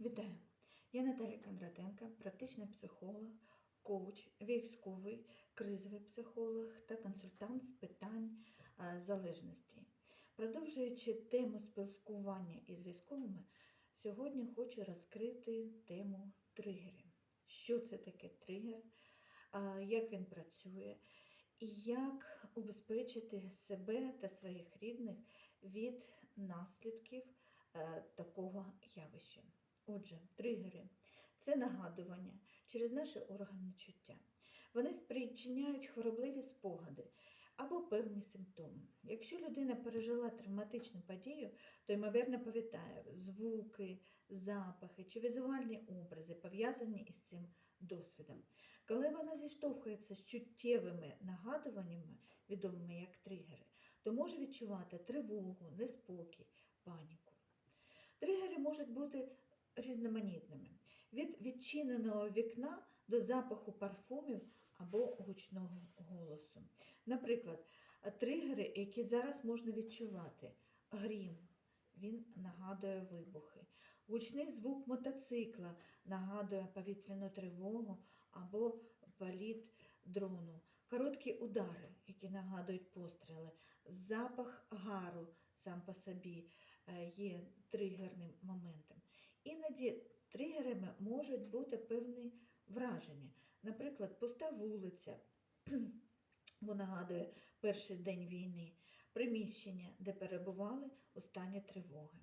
Вітаю! Я Наталя Кондратенка, практичний психолог, коуч, військовий, кризовий психолог та консультант з питань залежності. Продовжуючи тему спілкування із військовими, сьогодні хочу розкрити тему тригерів. Що це таке тригер, як він працює, і як убезпечити себе та своїх рідних від наслідків е, такого явища. Отже, тригери це нагадування через наші органи чуття. Вони спричиняють хворобливі спогади або певні симптоми. Якщо людина пережила травматичну подію, то ймовірно пам'ятає звуки, запахи чи візуальні образи, пов'язані із цим досвідом. Коли вона зіштовхується з чуттєвими нагадуваннями, відомими як тригери, то може відчувати тривогу, неспокій, паніку. Тригери можуть бути різноманітними. Від відчиненого вікна до запаху парфумів або гучного голосу. Наприклад, тригери, які зараз можна відчувати: грім, він нагадує вибухи, гучний звук мотоцикла нагадує повітряну тривогу або політ дрону, короткі удари, які нагадують постріли, запах гару сам по собі е, є тригерним моментом. Іноді тригерами можуть бути певні враження. Наприклад, пуста вулиця, бо нагадує перший день війни, приміщення, де перебували у стані тривоги.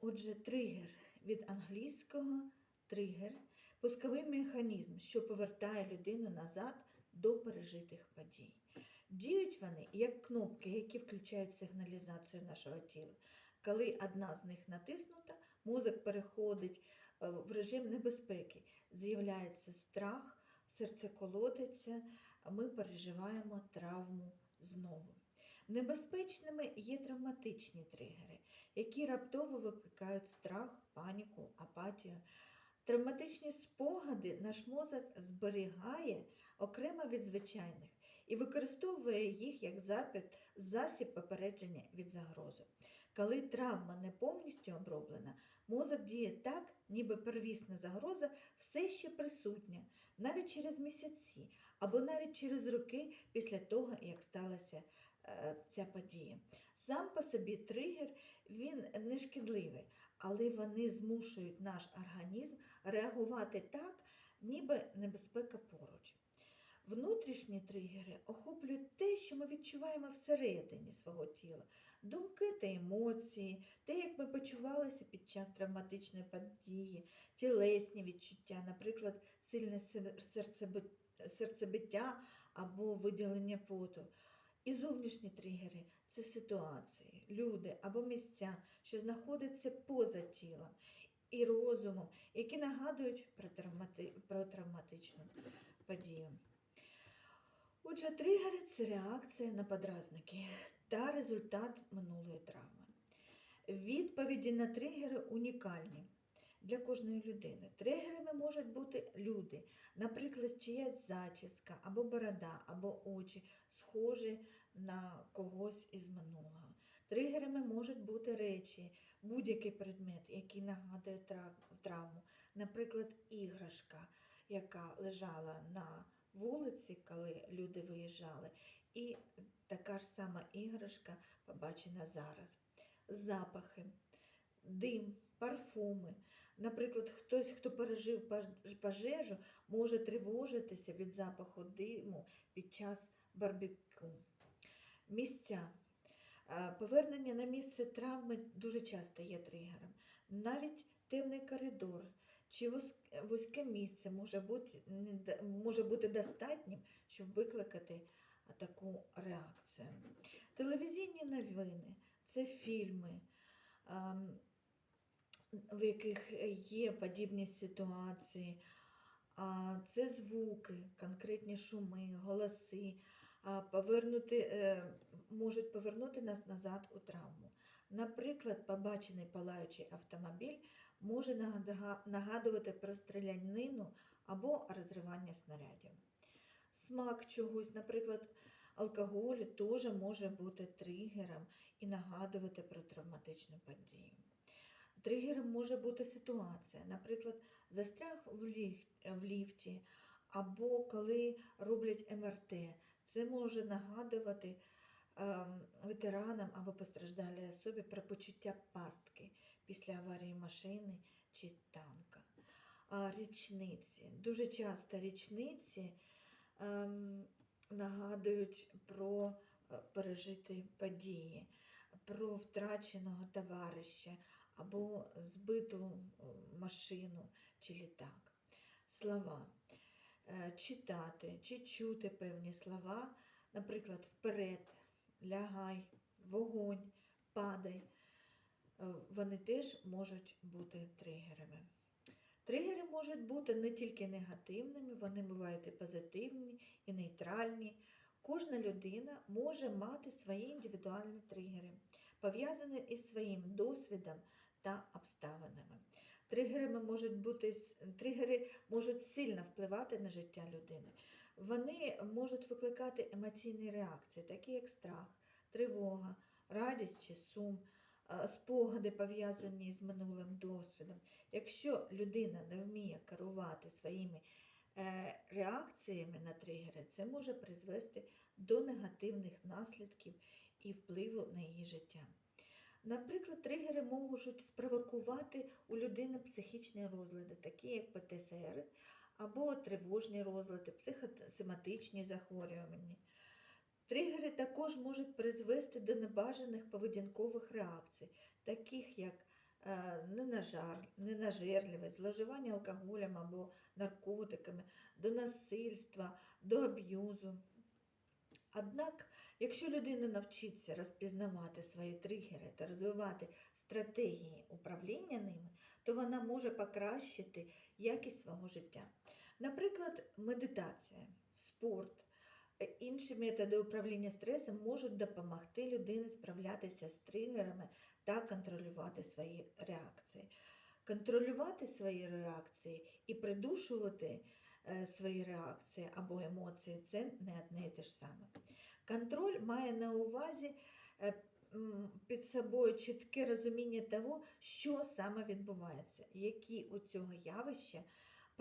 Отже, тригер від англійського тригер пусковий механізм, що повертає людину назад до пережитих подій. Діють вони як кнопки, які включають сигналізацію нашого тіла. Коли одна з них натиснута, мозок переходить е, в режим небезпеки, з'являється страх, серце колотиться, ми переживаємо травму знову. Небезпечними є травматичні тригери, які раптово викликають страх, паніку, апатію. Травматичні спогади наш мозок зберігає окремо від звичайних і використовує їх як запит, засіб попередження від загрози. Коли травма не повністю оброблена, мозок діє так, ніби первісна загроза все ще присутня, навіть через місяці або навіть через роки після того, як сталася е, ця подія. Сам по собі тригер він не шкідливий, але вони змушують наш організм реагувати так, ніби небезпека поруч. Внутрішні тригери охоплюють те, що ми відчуваємо всередині свого тіла, думки та емоції, те, як ми почувалися під час травматичної події, тілесні відчуття, наприклад, сильне серцебиття або виділення поту. І зовнішні тригери це ситуації, люди або місця, що знаходяться поза тілом і розумом, які нагадують про, травмати... про травматичну подію. Отже, тригери це реакція на подразники та результат минулої травми. Відповіді на тригери унікальні для кожної людини. Тригерами можуть бути люди, наприклад, чиясь зачіска, або борода, або очі, схожі на когось із минулого. Тригерами можуть бути речі, будь-який предмет, який нагадує травму, наприклад, іграшка, яка лежала на вулиці, коли люди виїжджали, і така ж сама іграшка побачена зараз. Запахи, дим, парфуми. Наприклад, хтось, хто пережив пожежу, може тривожитися від запаху диму під час барбекю. Місця. Е, Повернення на місце травми дуже часто є тригером. Навіть темний коридор чи вузьке місце може бути, може бути достатнім, щоб викликати таку реакцію. Телевізійні новини це фільми, в яких є подібні ситуації. Це звуки, конкретні шуми, голоси, повернути, е, можуть повернути нас назад у травму. Наприклад, побачений палаючий автомобіль може нагадувати про стрілянину або розривання снарядів. Смак чогось, наприклад, алкоголь теж може бути тригером і нагадувати про травматичну подію. Тригером може бути ситуація, наприклад, застряг в, в ліфті, або коли роблять МРТ. Це може нагадувати ем, ветеранам або постраждалій особі про почуття пастки після аварії машини чи танка. Річниці. Дуже часто річниці ем, нагадують про е, пережиті події, про втраченого товариша або збиту машину чи літак. Слова. Е, Читати чи чути певні слова, наприклад, вперед, лягай, вогонь, падай. Е, Вони теж можуть бути тригерами. Тригери можуть бути не тільки негативними, вони бувають і позитивні, і нейтральні. Кожна людина може мати свої індивідуальні тригери, пов'язані із своїм досвідом та обставинами. Тригерами можуть бути тригери можуть сильно впливати на життя людини. Вони можуть викликати емоційні реакції, такі як страх, тривога, радість чи сум, е, спогади пов'язані з минулим досвідом. Якщо людина не вміє керувати своїми е, реакціями на тригери, це може призвести до негативних наслідків і впливу на її життя. Наприклад, тригери можуть спровокувати у людини психічні розлади, такі як ПТСР, або тривожні розлади, психосоматичні захворювання. Тригери також можуть призвести до небажаних поведінкових реакцій, таких як е, ненажар- ненажерливість, зловживання алкоголем або наркотиками, до насильства, до аб'юзу. Однак, якщо людина навчиться розпізнавати свої тригери та розвивати стратегії управління ними, то вона може покращити якість свого життя. Наприклад, медитація, спорт, е, інші методи управління стресом можуть допомогти людині справлятися з тригерами та контролювати свої реакції. Контролювати свої реакції і придушувати е, свої реакції або емоції це не одне і те ж саме. Контроль має на увазі е, під собою чітке розуміння того, що саме відбувається, які у цього явища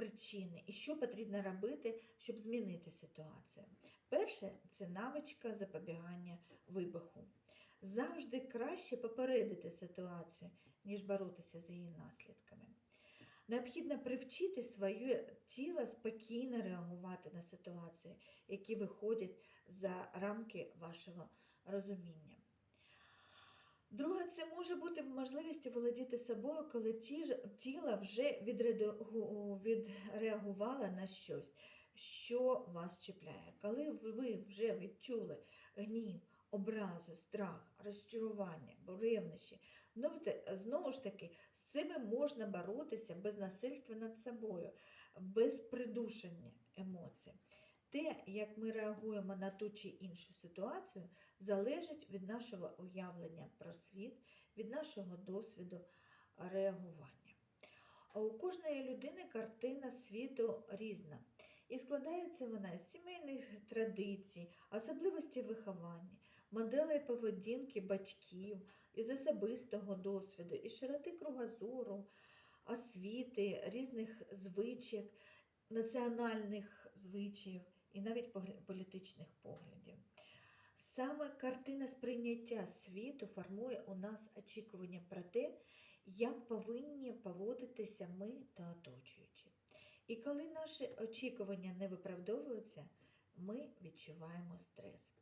причини і що потрібно робити, щоб змінити ситуацію. Перше це навичка запобігання вибуху. Завжди краще попередити ситуацію, ніж боротися з її наслідками. Необхідно привчити своє тіло спокійно реагувати на ситуації, які виходять за рамки вашого розуміння. Друге, це може бути можливість володіти собою, коли ті тіло вже відреагу- відреагувало на щось, що вас чіпляє. Коли ви вже відчули гнів, образу, страх, розчарування, ревнощі, знову ж таки, з цими можна боротися без насильства над собою, без придушення емоцій. Те, як ми реагуємо на ту чи іншу ситуацію, залежить від нашого уявлення про світ, від нашого досвіду реагування. А у кожної людини картина світу різна. І складається вона з сімейних традицій, особливості виховання, моделей поведінки батьків, із особистого досвіду, із широти кругозору, освіти, різних звичок, національних звичаїв і навіть політичних поглядів. Саме картина сприйняття світу формує у нас очікування про те, як повинні поводитися ми та оточуючі. І коли наші очікування не виправдовуються, ми відчуваємо стрес.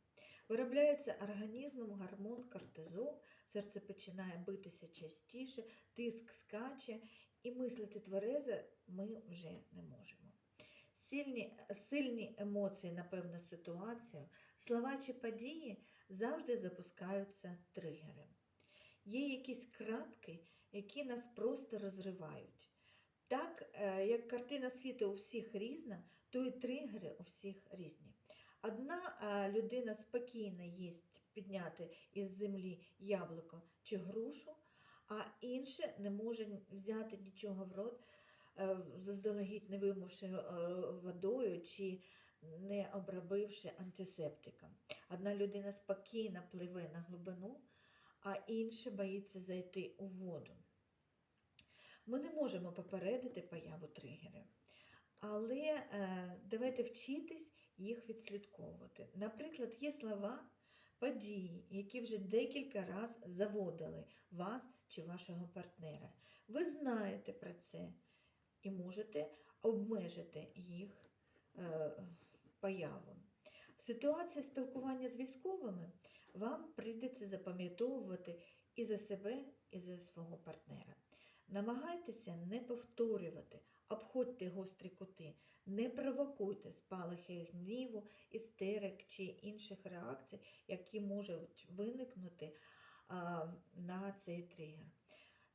Виробляється організмом гормон кортизол, серце починає битися частіше, тиск скаче, і мислити тверезо ми вже не можемо. Сильні, сильні емоції на певну ситуацію, слова чи події завжди запускаються тригери. Є якісь крапки, які нас просто розривають. Так, е, як картина світу у всіх різна, то і тригери у всіх різні. Одна е, людина спокійно їсть підняти із землі яблуко чи грушу, а інша не може взяти нічого в рот, заздалегідь не вимивши е, водою чи не обробивши антисептиком. Одна людина спокійно пливе на глибину, а інша боїться зайти у воду. Ми не можемо попередити появу тригерів, але е, давайте вчитись їх відслідковувати. Наприклад, є слова, події, які вже декілька разів заводили вас чи вашого партнера. Ви знаєте про це і можете обмежити їх е, появу. В ситуації спілкування з військовими вам прийдеться запам'ятовувати і за себе, і за свого партнера. Намагайтеся не повторювати, обходьте гострі кути, не провокуйте спалахи гніву, істерик чи інших реакцій, які можуть виникнути на цей тригер.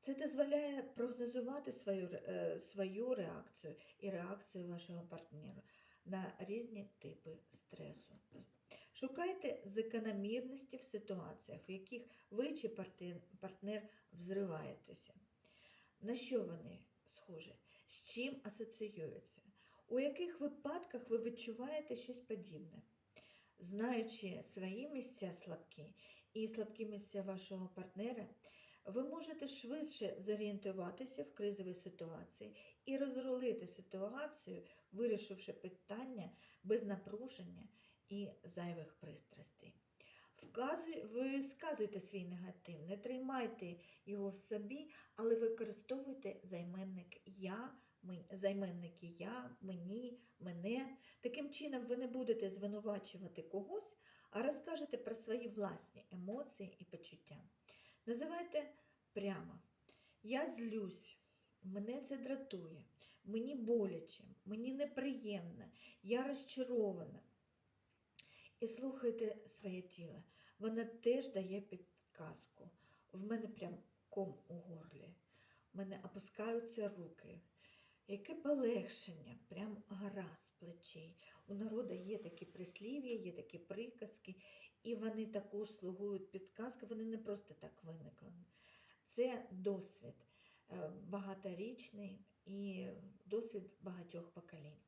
Це дозволяє прогнозувати свою, е, свою реакцію і реакцію вашого партнера на різні типи стресу. Шукайте закономірності в ситуаціях, в яких ви чи партнер взриваєтеся. На що вони схожі? З чим асоціюються? У яких випадках ви відчуваєте щось подібне? Знаючи свої місця слабкі і слабкі місця вашого партнера, ви можете швидше зорієнтуватися в кризовій ситуації і розрулити ситуацію, вирішивши питання без напруження і зайвих пристрастей. Вказуй, висказуйте свій негатив, не тримайте його в собі, але використовуйте займенник я, займенники я, мені, мене. Таким чином ви не будете звинувачувати когось, а розкажете про свої власні емоції і почуття. Називайте прямо. Я злюсь, мене це дратує, мені боляче, мені неприємно, я розчарована. І слухайте своє тіло. Воно теж дає підказку. В мене прям ком у горлі. В мене опускаються руки. Яке полегшення, прям гора з плечей. У народу є такі прислів'я, є такі приказки, і вони також слугують підказки, вони не просто так виникли. Це досвід е, багаторічний і досвід багатьох поколінь.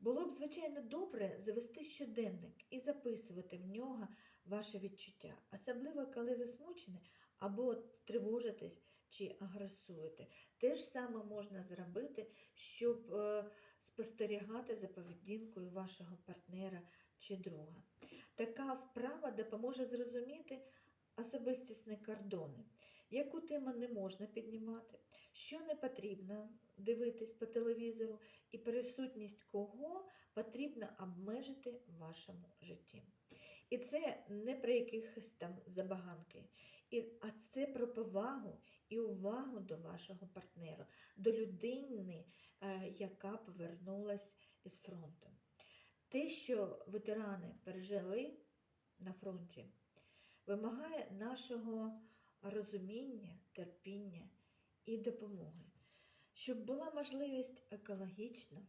Було б, звичайно, добре завести щоденник і записувати в нього ваші відчуття, особливо коли засмучені або тривожитесь чи агресуєте. Те ж саме можна зробити, щоб е, спостерігати за поведінкою вашого партнера чи друга. Така вправа допоможе зрозуміти особистісні кордони, яку тему не можна піднімати, що не потрібно дивитись по телевізору, і присутність кого потрібно обмежити в вашому житті. І це не про якихось там забаганки, а це про повагу і увагу до вашого партнера, до людини, е, яка повернулась із фронту. Те, що ветерани пережили на фронті, вимагає нашого розуміння, терпіння і допомоги, щоб була можливість екологічно,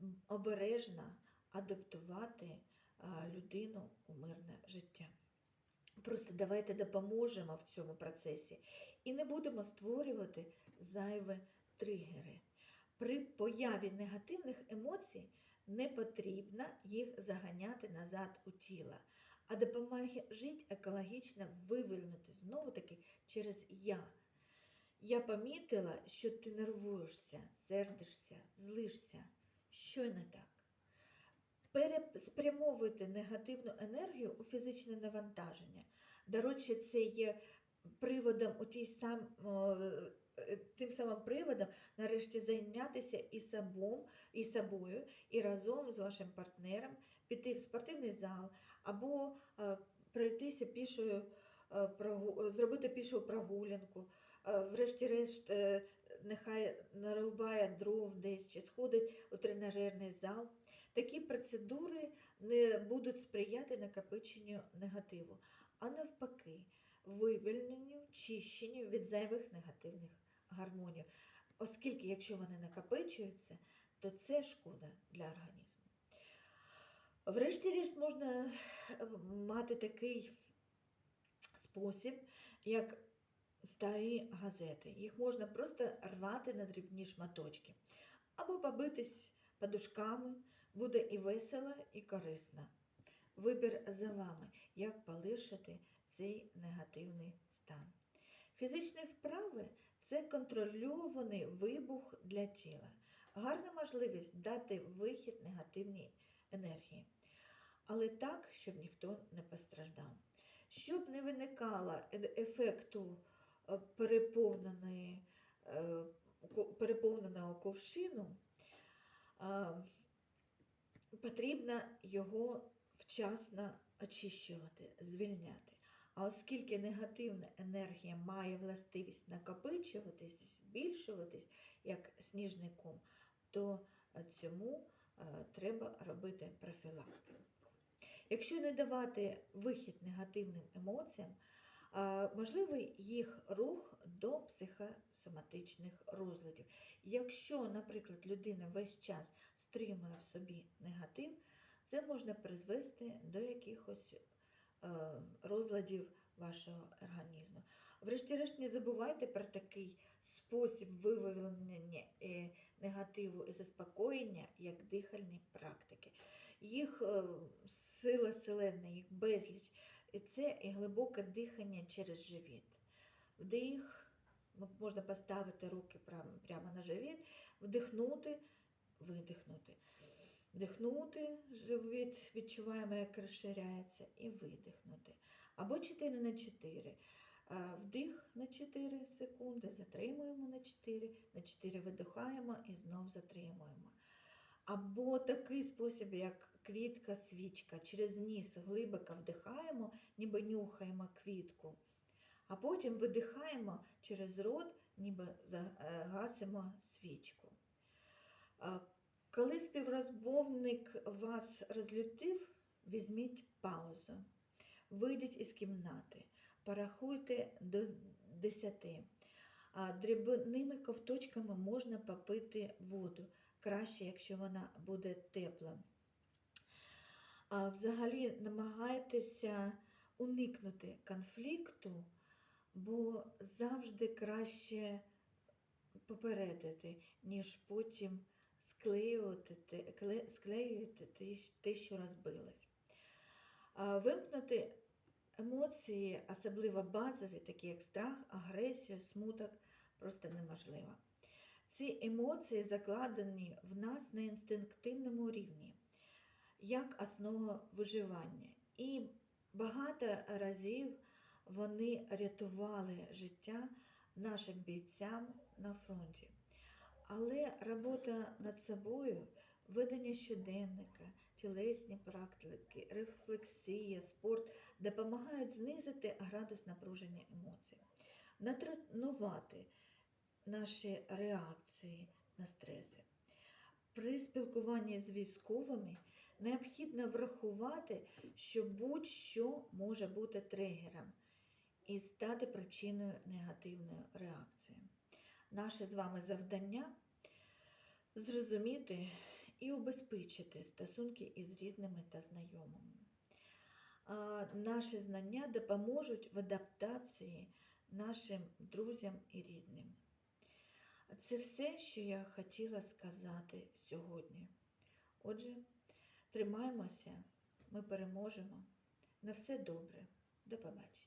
м, обережно адаптувати людину у мирне життя. Просто давайте допоможемо в цьому процесі і не будемо створювати зайві тригери. При появі негативних емоцій не потрібно їх заганяти назад у тіло, а допоможіть екологічно вивільнити знову таки через я. Я помітила, що ти нервуєшся, сердишся, злишся. Що не так? Переспрямовуйте негативну енергію у фізичне навантаження. До речі, це є приводом у тій сам, о, е, тим самим приводом нарешті зайнятися і собом, і собою, і разом з вашим партнером піти в спортивний зал або е, пройтися пішою, е, зробити пішу прогулянку. Е, Врешті-решт, е, нехай нарубає дров десь чи сходить у тренажерний зал. Такі процедури не будуть сприяти накопиченню негативу, а навпаки, вивільненню, чищенню від зайвих негативних гармонів. Оскільки, якщо вони накопичуються, то це шкода для організму. Врешті-решт можна е, мати такий спосіб, як старі газети. Їх можна просто рвати на дрібні шматочки або побитись подушками. Буде і весело, і корисно. Вибір за вами, як полишити цей негативний стан. Фізичні вправи це контрольований вибух для тіла, гарна можливість дати вихід негативній енергії, але так, щоб ніхто не постраждав. Щоб не виникало е- ефекту е, переповненої, е, переповненого ковшину, потрібно його вчасно очищувати, звільняти. А оскільки негативна енергія має властивість накопичуватись, збільшуватись, як сніжний ком, то е, цьому е, треба робити профілактику. Якщо не давати вихід негативним емоціям, можливий їх рух до психосоматичних розладів. Якщо, наприклад, людина весь час стримує в собі негатив, це можна призвести до якихось е, розладів вашого організму. Врешті-решт, не забувайте про такий спосіб вивільнення е, негативу і заспокоєння, як дихальні практики. Їх е, сила селена, їх безліч. І це і глибоке дихання через живіт. Вдих, можна поставити руки прямо на живіт, вдихнути, видихнути. Вдихнути, живіт відчуваємо, як розширяється, і видихнути. Або 4 на 4. Вдих на 4 секунди, затримуємо на 4, на 4 видихаємо і знов затримуємо. Або такий спосіб, як квітка, свічка. Через ніс глибоко вдихаємо, ніби нюхаємо квітку, а потім видихаємо через рот, ніби загасимо свічку. Коли співрозмовник вас розлютив, візьміть паузу, вийдіть із кімнати, порахуйте до 10. А дрібними ковточками можна попити воду краще, якщо вона буде тепла. А взагалі намагайтеся уникнути конфлікту, бо завжди краще попередити, ніж потім склеювати, те- що розбилось. Вимкнути емоції, особливо базові, такі як страх, агресію, смуток, просто неможливо. Ці емоції закладені в нас на інстинктивному рівні, як основа виживання. І багато разів вони рятували життя нашим бійцям на фронті. Але робота над собою, ведення щоденника, тілесні практики, рефлексія, спорт допомагають знизити градус напруження емоцій, натренувати наші реакції на стреси. При спілкуванні з військовими необхідно врахувати, що будь-що може бути тригером і стати причиною негативної реакції. Наше з вами завдання зрозуміти і убезпечити стосунки із різними та знайомими. Наші знання допоможуть в адаптації нашим друзям і рідним. Це все, що я хотіла сказати сьогодні. Отже, тримаємося, ми переможемо. На все добре. До побачення.